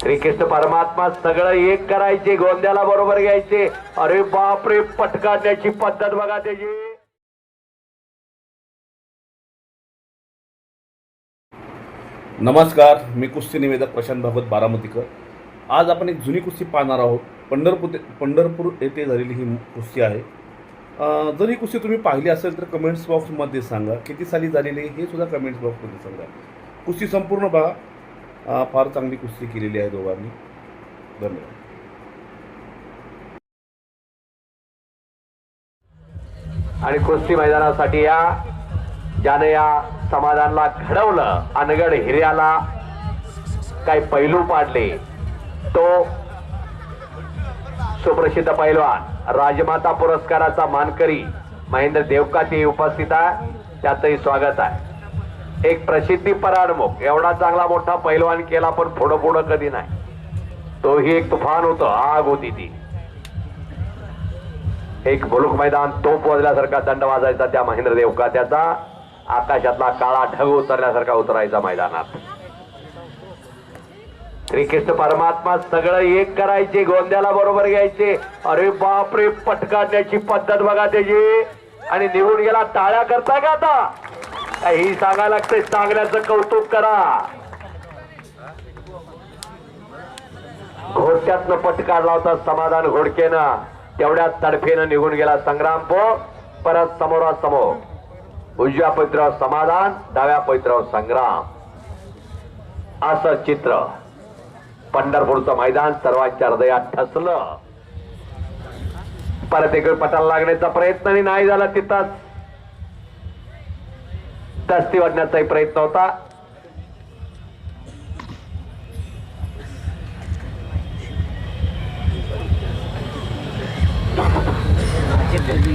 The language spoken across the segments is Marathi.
श्रीकृष्ण परमात्मा सगळं एक करायचे गोंद्याला बरोबर घ्यायचे. अरे बापरे पटकाण्याची पद्धत बघा त्याची. नमस्कार मी कुस्ती निवेदक प्रशांत भागवत बारामतीकर. आज आपण एक जुनी कुस्ती पाहणार आहोत. पंढरपूर पंढरपूर येथे झालेली ही कुस्ती आहे. जर ही कुस्ती तुम्ही पाहिली असेल तर कमेंट्स बॉक्समध्ये सांगा. किती साली झालेली आहे हे सुद्धा कमेंट्स बॉक्समध्ये सांगा. कुस्ती संपूर्ण बघा फार चांगली कुस्ती केलेली आहे दोघांनी. धन्यवाद. आणि कुस्ती मैदानासाठी या ज्याने या समाधानला घडवलं अनगड हिर्याला काही पैलू पाडले तो सुप्रसिद्ध पैलवान राजमाता पुरस्काराचा मानकरी महेंद्र देवकाचे उपस्थित आहे. त्याचंही स्वागत आहे. एक प्रसिद्धी पराडमुख. एवढा चांगला मोठा पैलवान केला पण पुढं पुढं कधी नाही. तोही एक तुफान होतं आग होती ती. एक भुलूक मैदान तोप वाजल्यासारखा दंड वाजायचा त्या महेंद्र देवका. त्याचा आकाशातला काळा ढग उतरल्यासारखा उतरायचा मैदानात. श्रीकृष्ण परमात्मा सगळं एक करायचे गोंद्याला बरोबर घ्यायचे. अरे बापरे पटकाण्याची पद्धत बघा त्याची. आणि निघून गेला टाळ्या करताय का आता? काही सांगायला लागते सांगण्याचं कौतुक करा. घोडक्यातनं पट काढला होता समाधान घोडकेनं. तेवढ्याच तडफेनं निघून गेला संग्राम पो. परत समोरासमोर उजव्या पैत्रावर समाधान डाव्या पैत्रावर संग्राम. असं चित्र. पंढरपूरचं मैदान सर्वांच्या हृदयात ठसलं. परत इकडे पटाला लागण्याचा प्रयत्न नाही झाला तिथंच. दस्ती वाढण्याचाही प्रयत्न होता.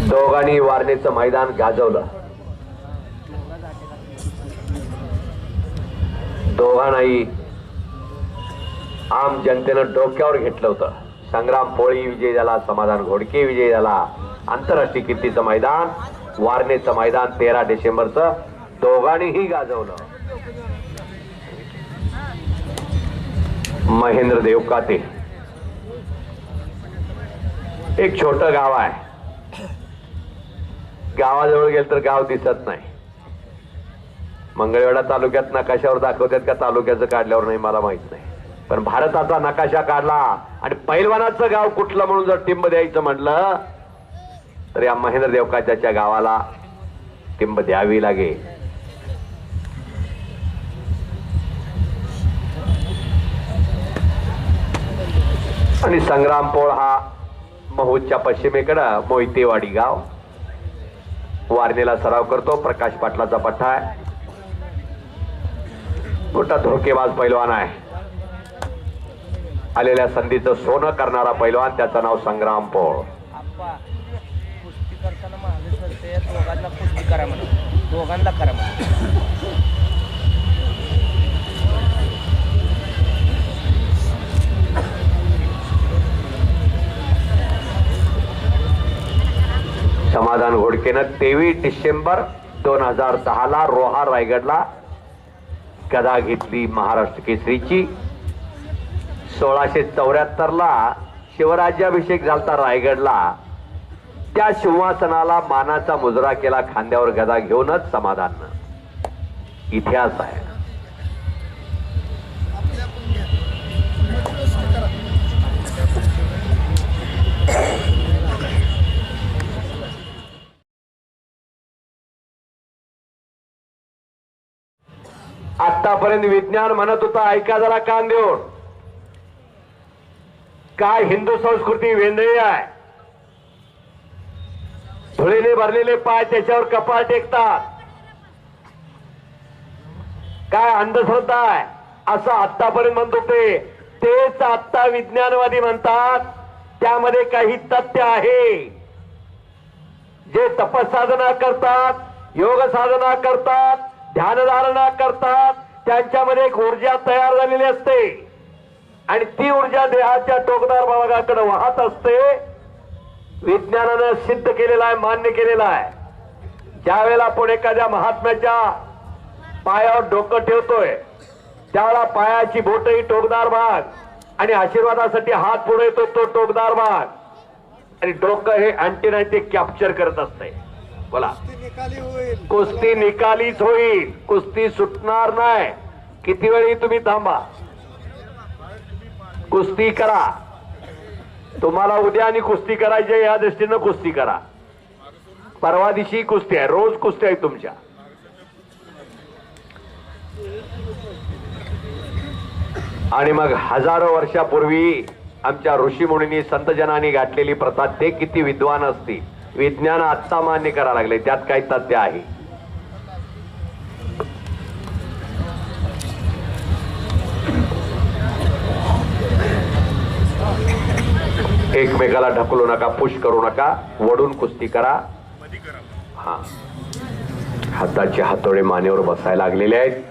दोघांनी वारणेचं मैदान गाजवलं. दोघांनाही आम जनतेनं डोक्यावर घेतलं होतं. संग्राम पोळी विजय झाला समाधान घोडके विजय झाला. आंतरराष्ट्रीय कीर्तीचं मैदान वारणेचं मैदान तेरा डिसेंबरचं. दोघांनीही गाजवलं. महेंद्र देवकाते. एक छोट गाव आहे. गावाजवळ गेलं तर गाव दिसत नाही. मंगळवेढा तालुक्यात नकाशावर दाखवतात का तालुक्याचं काढल्यावर नाही मला माहीत नाही. पण भारताचा नकाशा काढला आणि पैलवानाचं गाव कुठलं म्हणून जर टिंब द्यायचं म्हटलं तर या महेंद्र देवकाच्या गावाला टिंब द्यावी लागेल. आणि संग्रामपोळ हा महूदच्या पश्चिमेकडं मोहितेवाडी गाव. वारणेला सराव करतो प्रकाश पाटलाचा पठ्ठा आहे. मोठा धोकेबाज पैलवान आहे. आलेल्या संधीचं सोनं करणारा पैलवान त्याचं नाव संग्राम पोळ. करताना दोघांना करा समाधान घोडकेनं तेवीस डिसेंबर दोन हजार सहाला रोहा रायगडला गदा घेतली महाराष्ट्र केसरीची. सोळाशे चौऱ्याहत्तरला शिवराज्याभिषेक झालता रायगडला. त्या सिंहासनाला मानाचा मुजरा केला खांद्यावर गदा घेऊनच समाधान. इतिहास आहे. आतापर्यंत विज्ञान म्हणत होता ऐका जरा कान देऊन. काय हिंदू संस्कृती वेंदळी आहे. धुळीने भरलेले पाय त्याच्यावर कपाळ टेकतात. काय अंधश्रद्धा आहे असं आतापर्यंत म्हणत होते. तेच आत्ता विज्ञानवादी म्हणतात त्यामध्ये काही तथ्य आहे. जे तपसाधना करतात योग साधना करतात ध्यानधारणा करतात त्यांच्यामध्ये एक ऊर्जा तयार झालेली असते. आणि ती ऊर्जा देहाच्या टोकदार भागाकडे वाहत असते. विज्ञानानं सिद्ध केलेला आहे मान्य केलेला आहे. ज्यावेळेला आपण एखाद्या महात्म्याच्या पायावर डोकं ठेवतोय त्यावेळेला पायाची बोटही टोकदार भाग आणि आशीर्वादासाठी हात पुढे येतो तो टोकदार भाग. आणि डोकं हे अँटीना ते कॅप्चर करत असते बोला. कुस्ती निकालीच होईल. कुस्ती सुटणार नाही. किती वेळी तुम्ही थांबा. कुस्ती करा. तुम्हाला उद्या आणि कुस्ती करायची या दृष्टीनं कुस्ती करा. परवा दिवशी कुस्ती आहे. रोज कुस्ती आहे तुमच्या. आणि मग हजारो वर्षापूर्वी आमच्या ऋषीमुनींनी संतजनांनी गाठलेली प्रथा ते किती विद्वान असतील? विज्ञान आत्ता मान्य करायला लागले. त्यात काही तथ्य आहे. एकमेकाला ढकलू नका पुश करू नका वडून कुस्ती करा. हा. हाताचे हातोडे मानेवर बसायला लागलेले आहेत.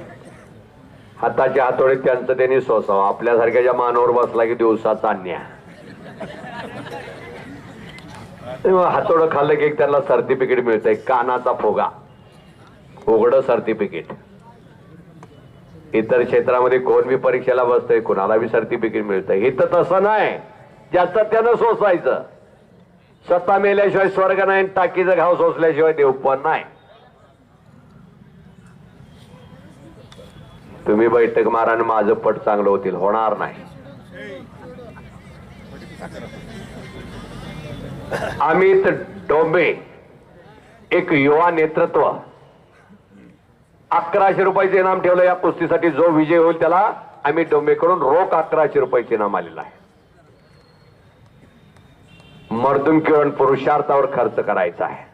हाताचे हातोडे त्यांचं त्यांनी सोसावं. आपल्यासारख्याच्या मानेवर बसला की दिवसाचा अन्याय. तेव्हा हातोडं खाल्लं की एक त्यांना सर्टिफिकेट मिळतंय कानाचा फोगा. उघड सर्टिफिकेट. इतर क्षेत्रामध्ये कोण बी परीक्षेला बसतंय कोणाला बी सर्टिफिकेट मिळतंय. इथं तसं नाही. ज्याचं त्यानं सोसायचं सत्ता मेल्याशिवाय स्वर्ग नाही टाकीचं घाव सोसल्याशिवाय देव पण नाही. तुम्ही बैठक मारा आणि माझं पट चांगलं होतील. होणार नाही. अमित डोंबे एक युवा नेतृत्व अकराशे रुपयाचे इनाम ठेवलं या कुस्तीसाठी जो विजय होईल त्याला अमित डोंबेकडून रोख अकराशे रुपयाचे इनाम आलेलं आहे. मर्दुम किरण पुरुषार्थावर खर्च करायचा आहे.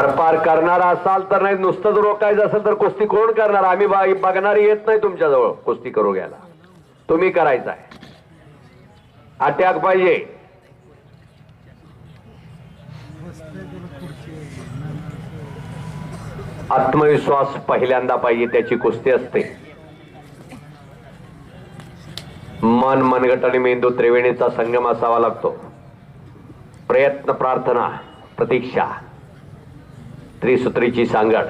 आरपार करणारा असाल तर नाही नुसतंच रोखायचं असेल तर कुस्ती कोण करणार? आम्ही बघणारी येत नाही तुमच्याजवळ कुस्ती करू घ्यायला. तुम्ही करायचा आहे. अटॅक पाहिजे. आत्मविश्वास पहिल्यांदा पाहिजे त्याची कुस्ती असते. मन मनगट आणि मेंदू त्रिवेणीचा संगम असावा लागतो. प्रयत्न प्रार्थना प्रतीक्षा. त्रिसूत्रीची सांगड.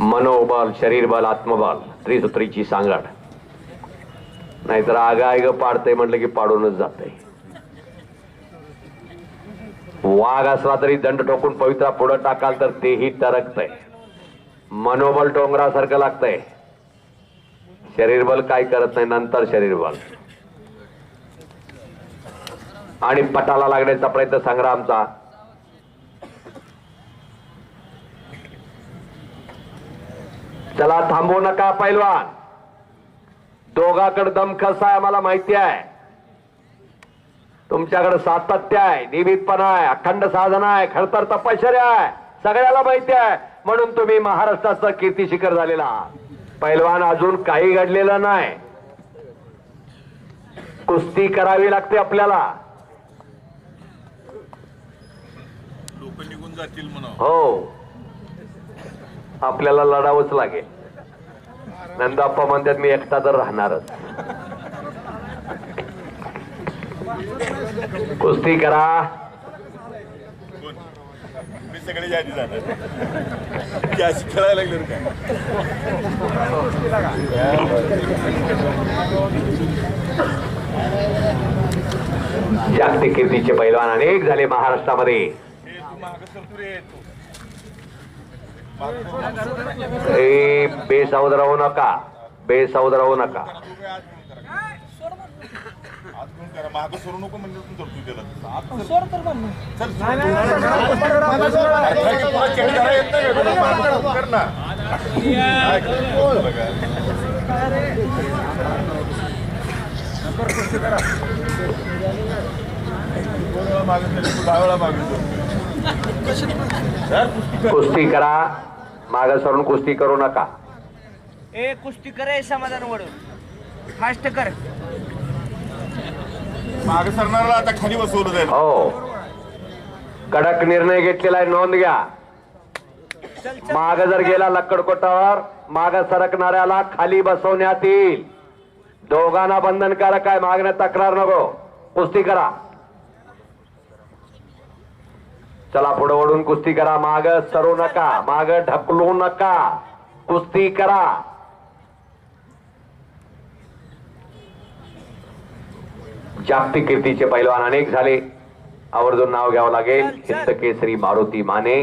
मनोबल शरीरबल आत्मबल त्रिसूत्रीची सांगड. नाहीतर आगायग पाडते म्हटलं की पाडूनच जाते वाघ असला तरी दंड ठोकून पवित्रा पुढं टाकाल तर तेही टरकतंय मनोबल डोंगरासारखं लागतंय. शरीरबल काय करत नाही नंतर शरीरबल. आणि पटाला लागण्याचा प्रयत्न संग्रामचा चला थांबवू नका पैलवान. दोघाकडे दम कसा आहे मला माहिती आहे. तुमच्याकडे सातत्य आहे निमितपणा आहे अखंड साधना आहे खडतर तपश्चर्या आहे. सगळ्याला माहिती आहे म्हणून तुम्ही महाराष्ट्राचं कीर्ती शिखर झालेला. पैलवान अजून काही घडलेलं नाही. कुस्ती करावी लागते आपल्याला. लोक निघून जातील हो. आपल्याला लढावंच लागेल. नंदाप्पा म्हणतात मी एकटा तर राहणारच. कुस्ती करा. जागतिक कीर्तीचे पैलवान अनेक झाले महाराष्ट्रामध्ये. ए बेसावध राहू नका. बेसावध राहू नका. तू दहा वेळा मागितलं कुस्ती कर. कुस्ती करा माग सरून कुस्ती करू नका. ए कुस्ती करे समाधान वडून फास्ट कर. मागं सरणारा आता खाली बसवलं जाईल. हो. कडक निर्णय घेतलेला आहे नोंद घ्या. माग जर गेला लक्कडकोटावर माग सरकणाऱ्याला खाली बसवण्यात येईल. दोघांना बंधनकारक काय मागण्यात तक्रार नको. कुस्ती करा. चला पुढे ओढून कुस्ती करा. माग सरू नका. माग ढकलू नका. कुस्ती करा. जागतिक कीर्तीचे पैलवान अनेक झाले. आवर्जून नाव घ्यावं लागेल. हिंद केसरी मारुती माने.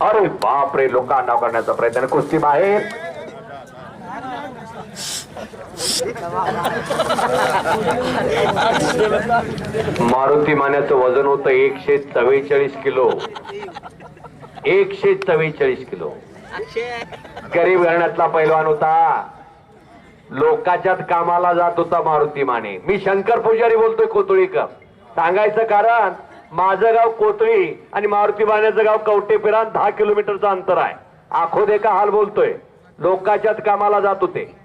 अरे बापरे लोकांना नाव करण्याचा प्रयत्न. कुस्ती बाहेर. मारुती मान्याचं वजन होतं एकशे चव्वेचाळीस किलो. एकशे चव्वेचाळीस किलो. गरीब घराण्यातला पैलवान होता. लोकाच्यात कामाला जात होता मारुती माने. मी शंकर पुजारी बोलतोय कोतळीकर. सांगायचं कारण माझं गाव कोतळी आणि मारुती मानेचं गाव कवटेपिरान दहा किलोमीटरचं अंतर आहे. आखो का हाल बोलतोय. लोकाच्यात कामाला जात होते.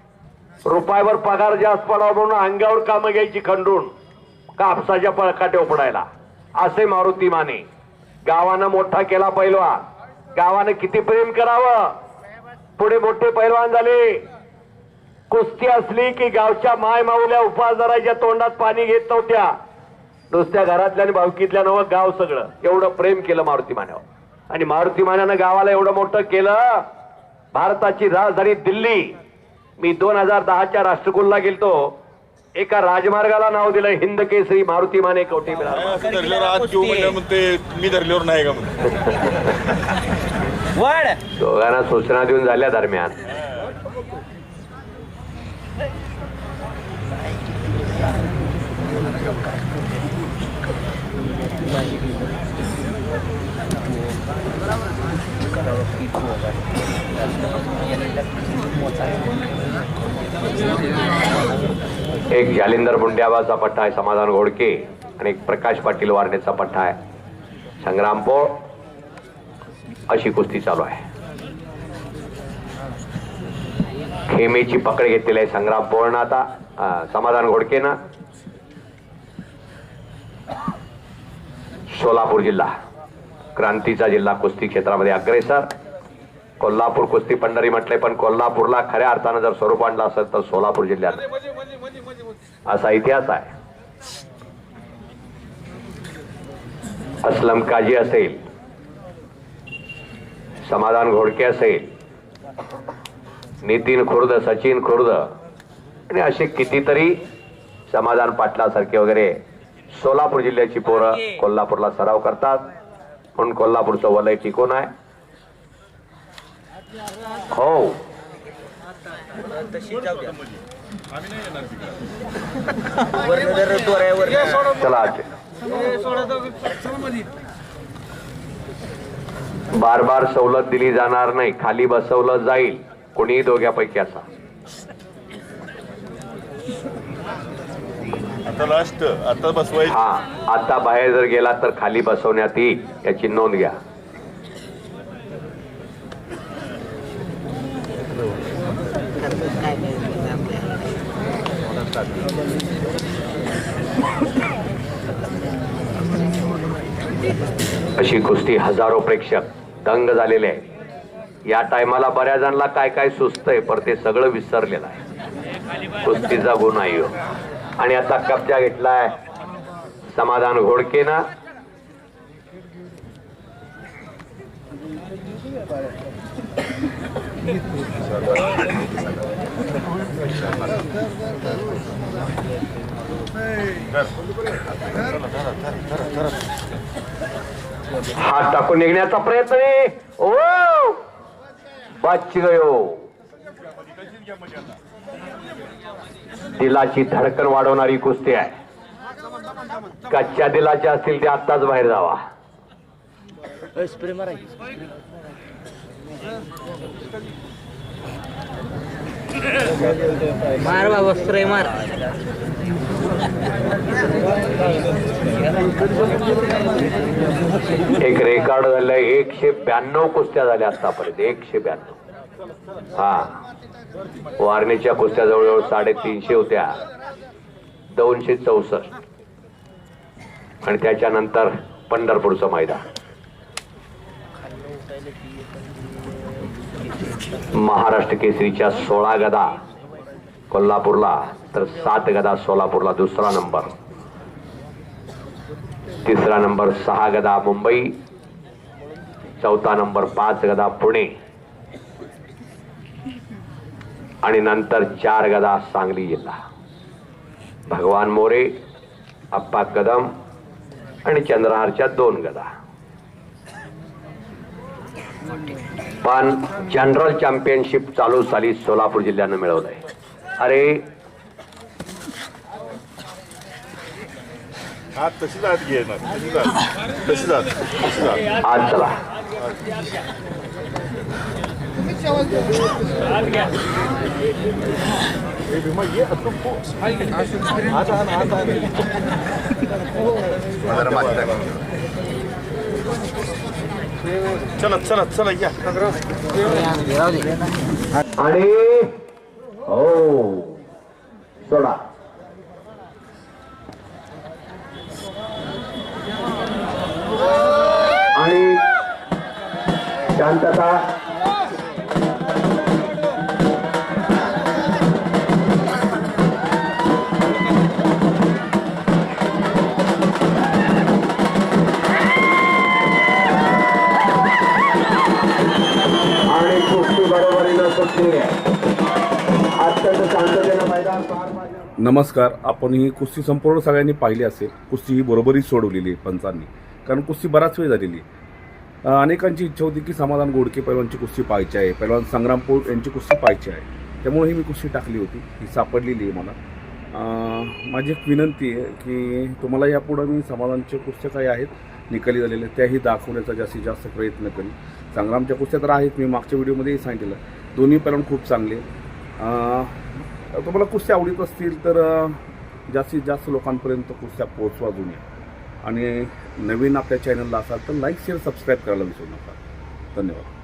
रुपयावर पगार जास्त पडावा म्हणून अंगावर कामं घ्यायची खंडून कापसाच्या पळकाट्या उपडायला. असे मारुती माने. गावानं मोठा केला पैलवान. गावानं किती प्रेम करावं? पुढे मोठे पैलवान झाले. कुस्ती असली की गावच्या माय माऊल्या उपासदाराच्या तोंडात पाणी घेत नव्हत्या. नुसत्या घरातल्या आणि भावकीतल्या नवं गाव सगळं. एवढं प्रेम केलं मारुती मान्यावर. आणि मारुती मान्यानं गावाला एवढं मोठं केलं. भारताची राजधानी दिल्ली. मी दोन हजार दहाच्या राष्ट्रकुलला गेलतो. एका राजमार्गाला नाव दिलं हिंद केसरी मारुती माने कवटे मी धरल्यावर नाही का दोघांना सूचना देऊन झाल्या दरम्यान. एक जालिंदर बुंड्याबाचा पट्टा आहे समाधान घोडके आणि एक प्रकाश पाटील वारणेचा पट्टा आहे. संग्रामपोळ अशी कुस्ती चालू आहे. खेमेची पकड घेतलेली आहे संग्राम पोळनं आता. समाधान घोडकेनं. सोलापूर जिल्हा क्रांतीचा जिल्हा कुस्ती क्षेत्रामध्ये अग्रेसर. कोल्हापूर कुस्ती पंढरी म्हटले पण कोल्हापूरला खऱ्या अर्थानं जर स्वरूप आणलं असेल तर सोलापूर जिल्ह्यात. असा इतिहास आहे. असलम काजी असेल समाधान घोडके असेल नितीन खुर्द सचिन खुर्द आणि असे कितीतरी समाधान पाटलासारखे वगैरे सोलापूर जिल्ह्याची पोरं कोल्हापूरला सराव करतात. म्हणून कोल्हापूरचं वलय टिकून आहे. हो. चला बार बार सवलत दिली जाणार नाही खाली बसवलं जाईल. कोणीही दोघ्यापैकी असा. आता लास्ट आता बसवायचं. हा आता बाहेर जर गेला तर खाली बसवण्यात येईल याची नोंद घ्या. अशी कुस्ती हजारो प्रेक्षक दंग झालेले आहे या टायमाला बऱ्याच जणांना काय काय सुचतंय पर ते सगळं विसरलेलं आहे. कुस्तीचा गुण आहे आणि आता कब्जा घेतलाय समाधान घोडकेनं. हात टाकून निघण्याचा प्रयत्न आहे. ओ! बच गयो दिलाची धडकन वाढवणारी कुस्ती आहे. कच्च्या दिलाच्या असतील ते आत्ताच बाहेर जावा. स्प्रे मार बाबा स्प्रे मार. एक रेकॉर्ड झालंय एकशे ब्याण्णव कुस्त्या झाल्या आतापर्यंत एकशे ब्याण्णव. हा. वारणीच्या कुस्त्या जवळजवळ साडेतीनशे होत्या. दोनशे चौसष्ट. आणि त्याच्यानंतर पंढरपूरचं मैदान. महाराष्ट्र केसरीच्या सोळा गदा. कोल्हापूरला तर सात गदा सोलापूरला दुसरा नंबर. तिसरा नंबर सहा गदा मुंबई. चौथा नंबर पाच गदा पुणे. आणि नंतर चार गदा सांगली जिल्हा. भगवान मोरे अप्पा कदम आणि चंद्रहारच्या दोन गदा. पण जनरल चॅम्पियनशिप चालू साली सोलापूर जिल्ह्यानं अरे हा आत तशीच आत. आज चला. ये आता तू आत आण आत आण चला चला चला या. आणि हो सोडा. आणि शांतता. नमस्कार. आपण ही कुस्ती संपूर्ण सगळ्यांनी पाहिली असेल. कुस्ती ही बरोबरीच सोडवलेली आहे पंचांनी. कारण कुस्ती बराच वेळ झालेली आहे. अनेकांची इच्छा होती की समाधान गोडके पैलवानची कुस्ती पाहायची आहे. पैलवान संग्रामपूर यांची कुस्ती पाहायची आहे. त्यामुळे ही मी कुस्ती टाकली होती. ही सापडलेली आहे मला. माझी एक विनंती आहे की तुम्हाला यापुढं मी समाधानच्या कुस्त्या काही आहेत निकाली झालेल्या त्याही दाखवण्याचा जास्तीत जास्त प्रयत्न करेन. संग्रामच्या कुस्त्या तर आहेत. मी मागच्या व्हिडिओमध्येही सांगितलं. दोन्ही पैलवान खूप चांगले. तुम्हाला कुस्त्या आवडत असतील तर जास्तीत जास्त लोकांपर्यंत कुस्त्या पोहोचवा जुन्या. आणि नवीन आपल्या चॅनलला असाल तर लाईक शेअर सबस्क्राईब करायला विसरू नका. धन्यवाद.